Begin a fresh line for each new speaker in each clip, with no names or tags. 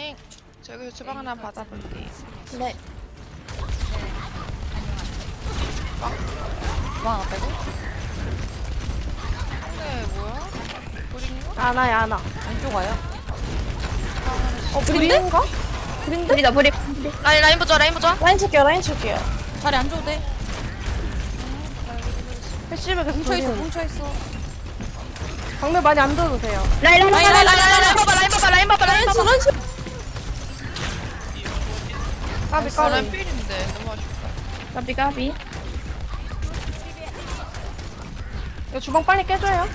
네. 저기 주방 하나 받아볼게요.
네.
왕 빼고?
근데 뭐야? 브링요?
아나야 아나.
안쪽 와요.
어 브린인가? 브린데?
브리다 브리.
라인 라인 보자 라인 보자.
라인 칠게요 라인 칠게요.
자리 안 줘도 돼.
패시브 계속
뭉쳐 있어 뭉쳐 있어.
방금 많이 안 들어도 돼요.
라인 라인
라인
라인
라인 라인 봐봐 라인 봐봐 라인 봐봐 라인 봐봐.
까비
아 라인
까비.
필인데 너무 아쉽다.
까비 까비
이거 주방 빨리 깨줘요.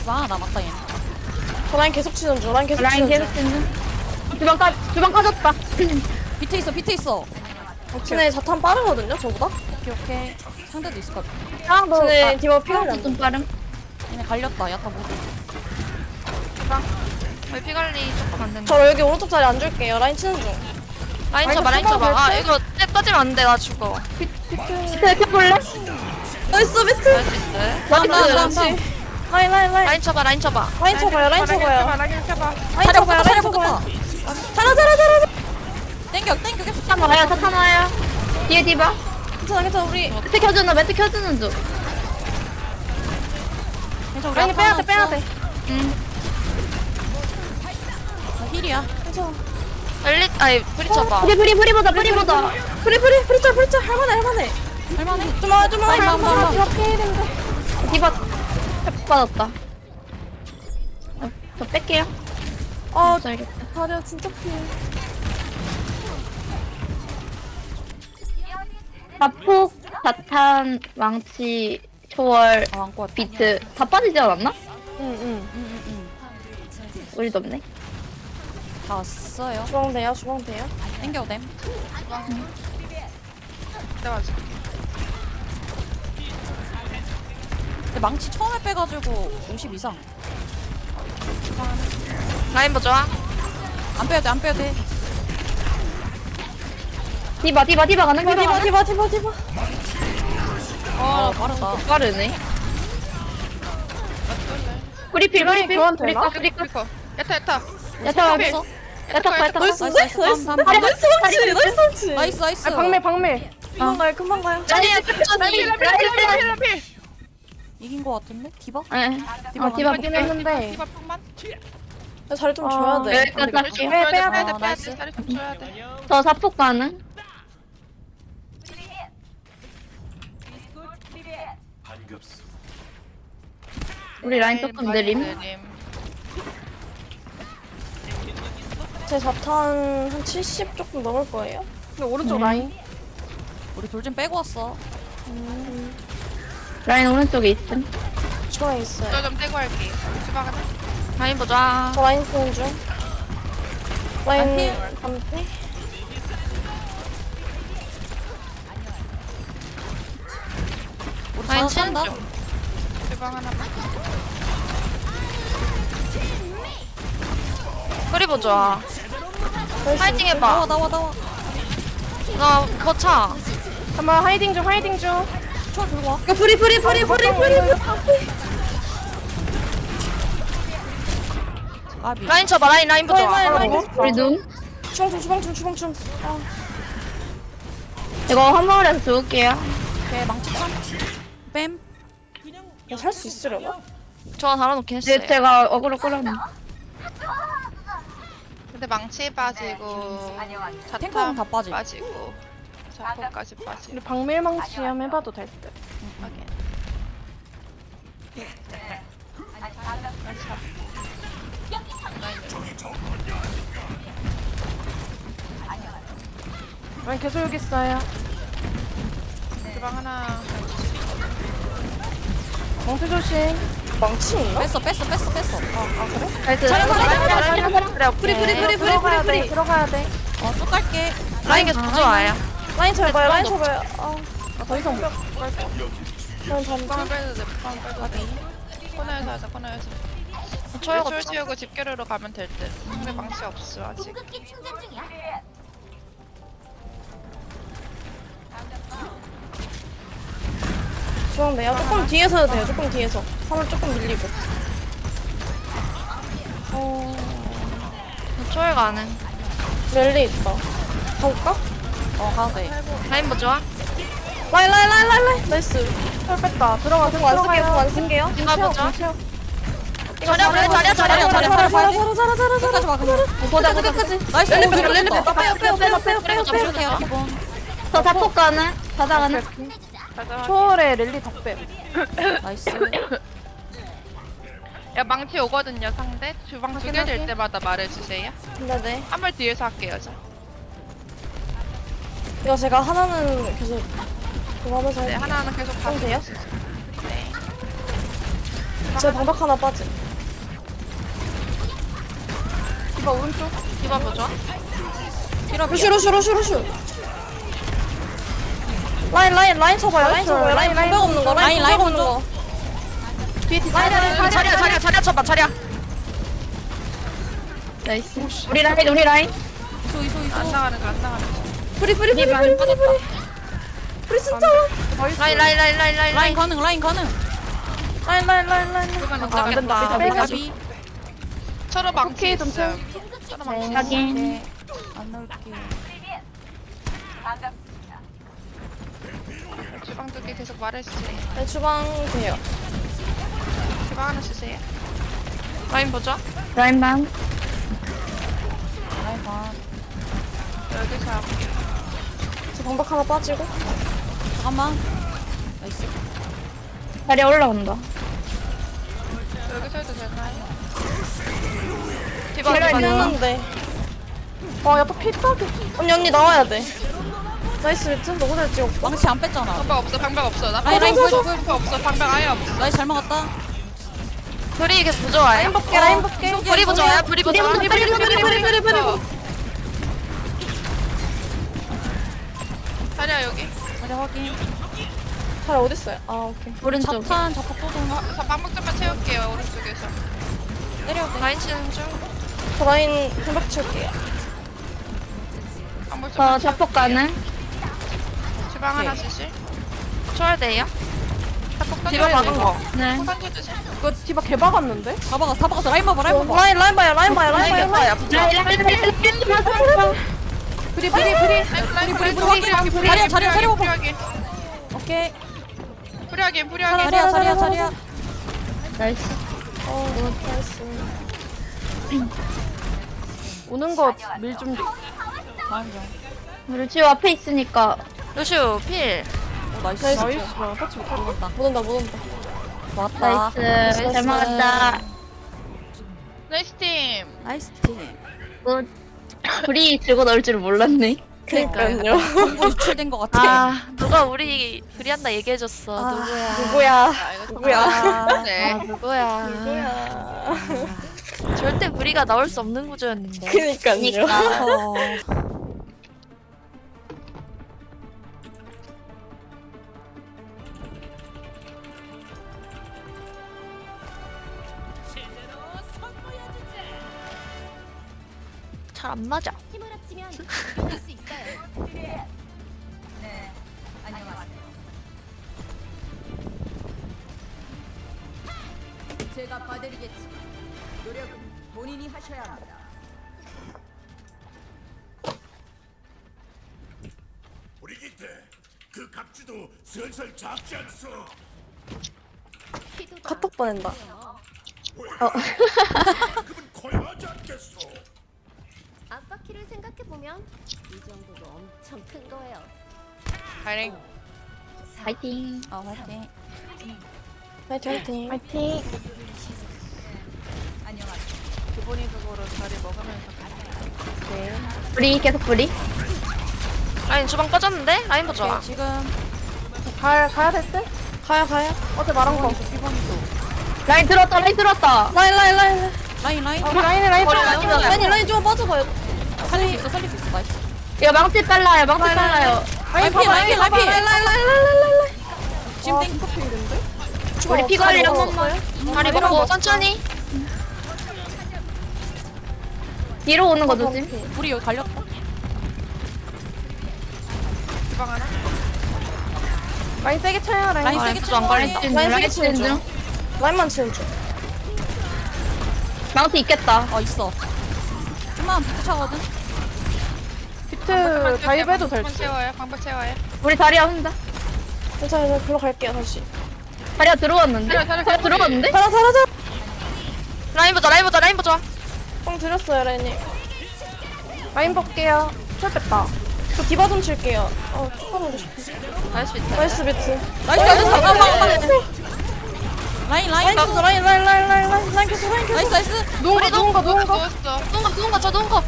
주방 하나 남았다 얘는
저 라인 계속 치는 중. 라인 계속
라인
치는
계속
중.
쓰는 주방 까 주방 까졌다
밑에 있어 밑에 있어
쟤네 자탄 빠르거든요 저보다.
오케이 오케이 상대도 있을 것 같아
쟤네 디바 피가
안좀 빠름
얘네 갈렸다 야타 모두
왜 피관리 조금 안 된다.
저 여기 오른쪽 자리 안 줄게요. 라인 치는 중.
라인 쳐봐 라인 쳐봐. 아 이거 탭 빠지면 안 돼 나 죽어.
스텔 켜볼래?
나이스 비트.
할수 있어.
다음 다음
그렇지.
다음
라인 라인 라인.
라인 쳐봐 라인 쳐봐.
라인 쳐봐요 라인 쳐봐요.
라인 쳐봐.
라인
자리
쳐봐요 라인 쳐봐요. 잘하 잘하 잘하.
땡겨 땡겨 계속
와요 사탄 와요 뒤에 디바
괜찮아 괜찮아 우리
매트 켜주는 매트 켜주는 중
괜찮아 우리
빼야 돼 빼야. 돼.
나 힐이야
괜찮아.
엘리 아니 브리 쳐봐.
브리 브리 브리 보자 브리 보자
프리 프리 프리짤 프리짤 할만해 할만해.
할만해
좀와 좀와
라인 한 번, 한
디바
탭 받았다 어, 저 뺄게요
아
알겠다
다리야 진짜 피해.
자폭 자탄 망치 초월
아 안고 왔다
비트 다 빠지지 않았나?
응응.
응응응
우리도 없네
다 왔어요
주방 돼요 주방 돼요.
땡겨도 됨
내가 맞아.
근데 망치 처음에 빼가지고 50 이상
라인 보자.
안 빼야 돼 안 빼야 돼
디바 디바 디바 가는
디바
디바
디바 디바 디바 디바.
어 빠르다
빠르네 브리필 브리필? 브리커 브리커
브리커. 야타 야타.
야타
없어
야타 봐, 야타
봐.
나이스
나이스
나이스 아 쏘지?
나이스 나이스 아 방매 방매 금방 가요 금방 가요
나이스
천천히
나이스 이긴 거 같은데? 디바?
네. 아, 디바
디바
디바
했는데
나
자리 좀
아,
줘야 돼
네,
빼야 돼,
빼야
돼,
빼야
돼, 빼야
돼. 다리 좀 줘야 돼.
저 사폭 가능? 우리 라인 조금 느림.
제 자탄 한 70 조금 넘을 거예요. 근데 오른쪽
음.
라인.
우리 돌 좀 빼고 왔어
라인 오른쪽에 있음
중앙에 있어요.
저좀 떼고 할게. 주방 하나. 라인 보자.
저 라인 쓰는 중. 라인 반피.
우리
라인
다
치는
산다
중. 주방 하나만. 브리 보자. 파이팅 해봐.
나와 나와 나와
나 거차.
잠깐만 하이딩 중 하이딩 중.
초 들고
와야 프리 프리 프리 프리 프리.
까비
라인 쳐봐. 라인 라인 보자.
라인 라인 라인.
우리 눈
주방 중 주방 중 주방 중. 아.
이거 화물에서 죽을게요
오케이 망치 뺨
야살 수 있으려나?
저 달아놓긴 했어요.
제가 어그로 끌어내
근데 망치 빠지고
탱커는 다 빠지
빠지고 자폭까지 빠지고
우리 방밀망치 한번 해봐도 될 듯.
하긴.
라인 계속 여기 있어요.
주방 하나.
멍태 조심. 망치인가?
뺐어 뺐어 뺐어 뺐어
나이스
잘한다, 잘한다,
잘한다 그래
프리 프리 프리 프리 프리 프리 들어가야 돼.
어쭉 갈게
라인 계속 부좋아요.
라인 쳐봐요 라인
라인
쳐봐요. 아, 아, 더 이상 못. 라인
주방을
반반.
빼도 돼. 주방을 빼도 돼. 코너에서 하자. 코너에서. 초여가 출 치우고 집결으로 가면 될 듯. 근데 망치 없어 아직.
중앙대요. 조금 뒤에서 해도 돼요. 조금 뒤에서. 화물 조금 밀리고.
초월 가능.
랠리 있다. 가볼까?
어 가도 돼
라인 뭐 좋아?
라인 라인 라인 라인 라인. 나이스. 헐 뺐다. 들어가. 공안 쓸게요. 공안 쓸게요.
이거 보자.
자리야,
자리야,
자라
봐야 돼.
자라 자라 자라 자라.
끝까지 봐 그냥
보자 보자 끝까지.
나이스 오,
빼 랠리 빼. 빼요 빼요 빼요 빼요 빼요 빼요.
밀어줄게요 기본
저 자폭 가는? 자자 가는?
초월에 랠리 덕배.
나이스
야 망치 오거든요 상대. 주방 두 개될 때마다 말해주세요.
네네.
한번 뒤에서 할게요 저.
이거 제가 하나는 계속 그거 하면서
네
할게요.
하나는 계속 가면
돼요?
네.
제 방벽 하나 빠짐.
디바 오른쪽. 디바 뭐 좋아?
루슈 루슈 루슈 루슈. 라인 라인 라인 쳐봐요. 라인 쳐봐요. 라인 방벽 없는 거. 라인
라인,
없는
라인
라인 자리야 자리야 자리야 쳐봐 자리야.
나이스. 우리 라인, 우리 라인.
이소 이소 이소
안 나가는 거안 나가는 거.
프리 프리 프리
우리
프리
라인
프리 프리. 프리 진짜.
라인 라인 라인 라인 라인
라인 가능 라인 가능
라인 라인 라인 라인.
못
아, 안 된다.
가비
서로 망치
좀
있음. 서로 망치.
확인.
안 넣을게
주방 두개 계속 말해주세요.
네, 주방 돼요.
주방 하나 주세요. 라인 보자.
라인 방.
라인 반
여기서 할게요.
제 방벽 하나 빠지고.
잠깐만 나이스
자리 올라온다.
여기서 해도 되나요? 디바 디바
있나?
했는데. 아, 야또 피타기. 언니 언니 나와야 돼. 나이스 비트 너무 잘 찍었고.
망치 안 뺐잖아
방벽 없어 방벽 없어 나
라인, 라인,
방벽
보여줘,
없어 방벽 없어 방벽 아예 없어
나이스 잘 먹었다
불이 계속 부조화요?
라인 볼게.
불이 부조화요? 불이 부조화?
뿌리 뿌리 뿌리 뿌리 뿌리 뿌리.
자리야 여기
자리 확인
잘 어디 있어요? 아 오케이.
오른쪽.
자탄 자폭 또동
저 반복 좀만 채울게요 오른쪽에서
때려
라인 치는 중
저 라인 방벽 칠게요.
반복
저
좀만
자폭 가는?
주방 하나 주실 초월돼요? 디바
디바
박은 거.
네.
이거 디바 개 박았는데?
다 박았어 라인 봐봐 라인 봐봐.
라인 라인 봐요 라인 봐요 라인 봐요. 라인
불이,
불이
불이,
불이
불이, 자리야, 자리야, 자리야, 봐봐. 오케이.
불이하긴 불이하긴
자리야 자리야 자리야.
나이스.
어.
오는 거밀 준비.
다음 점
루시오 앞에 있으니까.
루슈 필.
오, 나이스
나이스.
나이스 터치 못 먹었다
못 온다 못 온다.
좋았다
나이스. 잘 막았다.
나이스 팀
나이스 팀
굿. 불이 들고 넣을 줄 몰랐네.
그러니까요.
정보 유출된 것 같아
아 누가 우리 불이한다 얘기해줬어
아,
누구야
누구야?
아, 이거
누구야?
아,
네. 누구야
누구야?
절대 불이가 나올 수 없는 구조였는데
그니까요.
그니까.
어.
잘 안 맞아
힘을 합치면 이길 수 있어요.
제가 봐드리겠지. 노력은 본인이 하셔야 합니다.
우리 기태 그 각지도 슬슬 잡지 않소.
카톡 보낸다.
그분 고요하지 않겠소.
앞바퀴를 생각해 보면 이 정도도 엄청 큰 거예요.
다행
파이팅.
어 화이팅
화이팅 화이팅.
파이팅.
기본이 그거로 자리 먹으면서 가자
불이, 계속 불이.
라인 주방 꺼졌는데? 라인 보자
오케이 지금
가 가야 될 때?
가야 가야.
어제 말한 거.
라인 들었다, 라인 들었다.
라인 라인 라인.
라인 라인
우리 라인에 라인 좀
많이
맞춰.
라인 라인 좀 빠져봐요.
살릴 수 있어 살릴 수 있어 나이스
이거 망치 빨라요, 망치 빨라요.
라인 피 라인 피 라인 피
라인 라인 라인 라인 라인 라인.
지금 땡
우리 피 관리 한 번만.
다리 먹고 천천히
뒤로 오는 거 조심.
불이 여기 갈렸다
주방 하나
라인 세게 쳐요 라인
라인 세게 쳐.
라인
라인
라인
세게 치는 중.
중
라인만 치는 중.
망치 있겠다
어 있어. 좀만 비트 차거든.
비트 다이브해도 될지
채워요. 방법 채워요.
우리 다리야 혼자
괜찮아, 괜찮아. 글로 갈게요, 다시.
다리야 들어왔는데
다리야, 다리야,
다리야 들어갔는데
살아, 살아자!
라인 보자 라인 보자 라인 보자
뻥 드렸어요, 라인님.
라인 볼게요 철 뺐다
저 디바 좀 칠게요. 어, 축하하고 싶어.
할 수 있다
나이스 비트.
나이스 나이스 잠깐만. 라인 라인
라인 계속, 라인, 라인, 라인, 라인, 라인, 라인 계속, 라인 계속.
나이스 나이스.
누운 거 누운 거 누운 거
누웠어.
누군가 누군가 저 누군가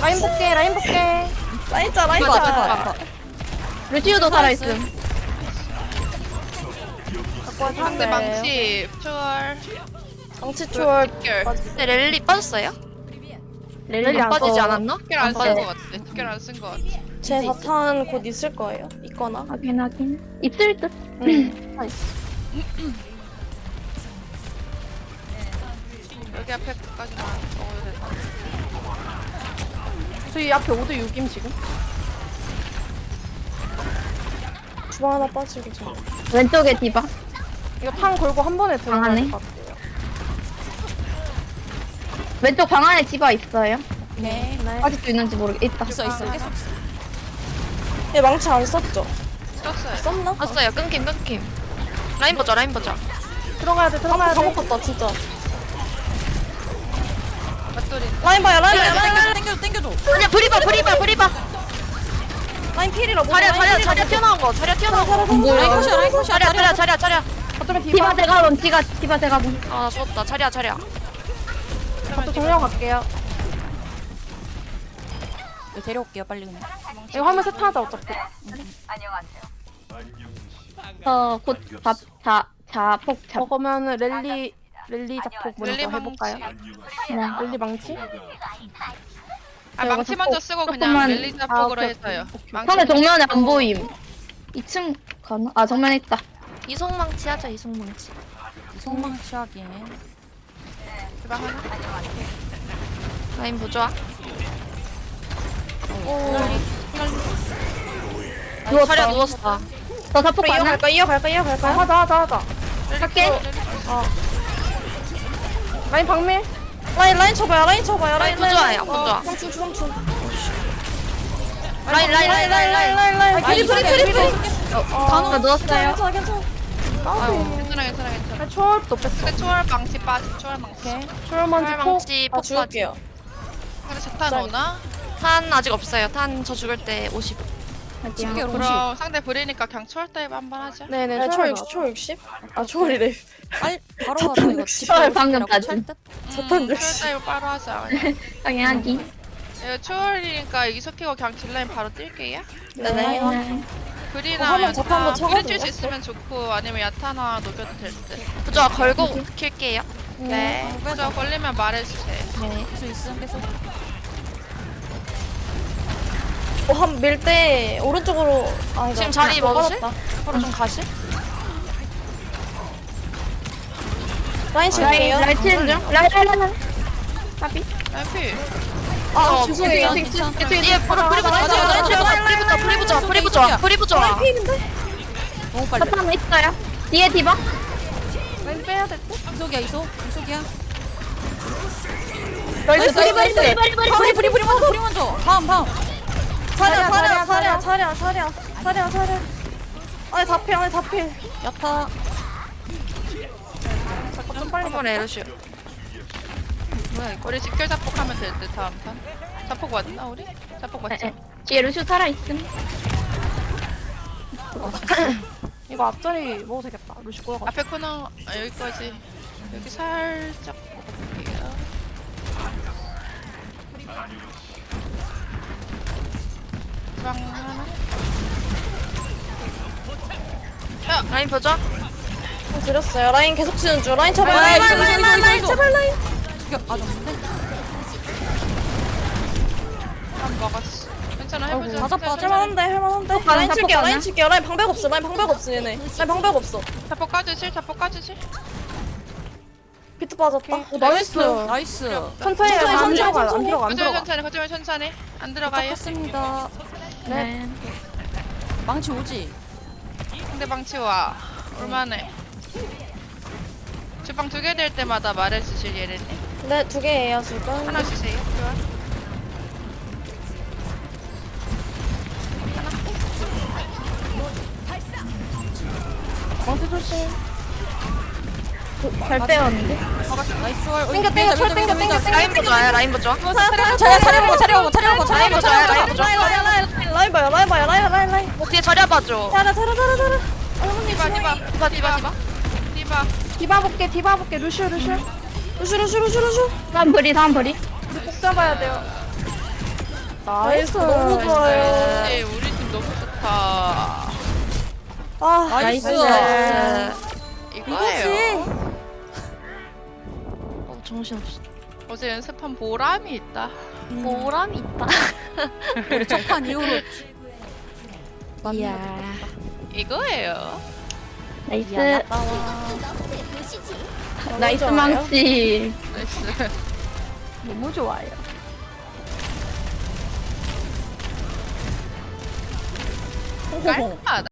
라인 볼게 라인 볼게
라인 짜, 라인
이거
짜.
맞아 맞아.
루시우도 살아있음
상대 망치 초월.
망치 초월.
특결.
근데 랠리 빠졌어요?
렐리 안
빠지지
써.
않았나?
특결 안 쓴 거 같아. 특결 안 쓴 거 같아.
제 사탄 곧 있을 거예요. 있거나.
확인 확인 있을 듯
여기 앞에 끝까지 먹어야 된다.
저희 앞에 5대 6임 지금
주방 하나 빠지고 저.
왼쪽에 디바
이거 탕 걸고 한 번에 들어가야
강하네.
될것 같아요
왼쪽 방 안에 디바 있어요
오케이.
아직도 있는지 모르겠 있다
있어 있어 계속 있어.
얘 망치 안 썼죠?
썼어요.
썼나?
왔어요 끊김 끊김 라인 보자 라인 보자
들어가야 돼 들어가야 다돼
먹었다, 진짜.
맞돌이.
라인 봐요, 라인 봐요, 라인 봐요.
땡겨줘 땡겨줘 땡겨줘.
그냥 브리바 브리바 브리바
라인 필이라 뭐.
자리야 자리야 자리야 튀어나온 거 자리야 튀어나온 거
라인 컷이야 라인 컷이야.
자리야 자리야 자리야 자리야
어쩌면
디바
디바
대가본 디가 디바 대가본
아 죽었다 자리야 자리야
또 정령 갈게요
이거 데려올게요 빨리 그냥.
이거 화면 세트하자 어차피
저곧 잡자 자폭 잡
먹으면은 랠리 랠리 자폭 먼저 해볼까요?
네.
랠리 망치?
아 망치 먼저 쓰고 그냥
조금만-
릴리자
아,
폭으로
오케이,
해서요.
상대 정면에 안 보임 2층 가나? 아 정면에 있다
이송망치 하자 이송망치
성망치 하긴.
주방 하나.
라인 보자
누웠다
자리야 누웠어
저 자폭 가나?
이어갈까, 이어갈까,
아,
이어갈까?
하자 하자 하자
할게
라인 방밀
라인, 라인 쳐봐요, 라인 쳐봐요,
라인
라인,
부조화야 부조화
삼촌, 삼촌.
라인 라인 라인 라인 라인
라인, 라인.
프리 프리 프리 프리.
저 누웠어요
괜찮아, 괜찮아.
괜찮아 괜찮아 괜찮아.
아, 초월도 뺐어
근데 초월 망치 빠지. 초월 망치.
초월 먼지 폭
망치
아,
폭파지
죽을게요.
근데 자탄 오나?
탄 아직 없어요 탄 저 죽을 때 50.
집게 롱시.
그럼 상대 브리니까 그냥 초월 타입 한번 하자.
네네
네, 초
초월
60, 초 60? 아, 초월이래.
빨리 바로 가자 이거.
초월 방금 따지.
음,
자탄
초월
60.
타입 바로 하자. 그냥.
당연하기
이거 초월이니까 이속히고 그냥 딜라인 바로 뛸게요.
네네.
네.
브리나
한번
야타 브리
쳐가지고.
있으면 좋고 아니면 야타나 녹여도 될 듯.
부조화 걸고 킬게요
네. 저 걸리면 말해주세요.
네
계속 있음 계속.
어, 한 밀 때 오른쪽으로. 아,
지금 자리 먹으실?
빠졌다.
바로 좀 가실?
라인
라인 라인 라인 까비
라이피.
아,
어,
죄송해요.
괜찮아.
예 바로 브리 보자 브리 보자 브리 보자 브리 보자 브리 보자
너무 빨리.
자탄 있어요 뒤에 디바
라인 빼야 될 듯?
이속이야 이속. 이속이야.
나이스 나이스 나이스
프리 프리 프리 프리 먼저 프리 먼저. 다음 다음.
사랴,
사랴,
사랴, 사랴, 사랴. 사랴, 사랴. 아니, 다 필, 아니, 다 필.
야타.
좀 빨리
한번 에르슈
우리 직결 자폭 하면 될듯 다음 판. 자폭 왔나 우리? 자폭
네,
왔지?
네. 뒤에 루시우 살아있음
이거 앞자리 먹어도 되겠다 루시 꼬여가지고
앞에 코너 아, 여기까지. 여기 살짝 볼게요. 주방 하나.
야, 라인 보자.
어, 드렸어요. 라인 계속 치는 줄. 라인 쳐봐요.
라인,
라인,
라인,
라인,
라인,
제발 라인.
죽여. 아, 정말.
한 먹었어. 괜찮아, 해보자.
할만한데, 할만한데. 라인 칠게요. 라인 칠게요. 라인 방백 없어. 라인 방백 없어, 얘네. 라인 방백 없어.
자폭 까주실, 자폭 까주실.
비트 빠졌다.
오, 어, 나이스.
나이스.
천천히,
천천히, 천천히.
천천히,
천천히. 거점에 천천히. 안 들어가요.
습니다
네
망치 오지.
상대 방치 와 얼마네. 주방 두 개 될 때마다 말해주실 예래님.
네, 두 개예요, 지금.
하나 주세요. 좋아.
망치 조심. 잘 빼었는데?
나이스 월.
땡겨, 땡겨, 철 땡겨, 땡겨, 땡겨.
라인 보자 라인 보자
자야 차려보고 차려보고 차려보고
라인
차려보고
보자 라인,
봐요, 라인 봐요, 라인, 라인, 라인.
뭐 뒤에 자리 봐줘
자라, 자라, 자라, 자라.
디바 디바 디바 디바 디바. 디바.
디바 볼게 디바 볼게 루시오 루시오
루슈, 루슈, 루슈, 루슈.
다음 브리 다음 브리.
꼭 잡아야 돼요
나이스, 너무 좋아요.
네, 우리 팀 너무 좋다.
아,
나이스.
이거예요.
어 정신없어
어제 연습한 보람이 있다.
보람이 있다
첫판 이후로
이야.
이거예요.
나이스. 나이스 망치.
나이스.
너무 좋아요
깔끔하다.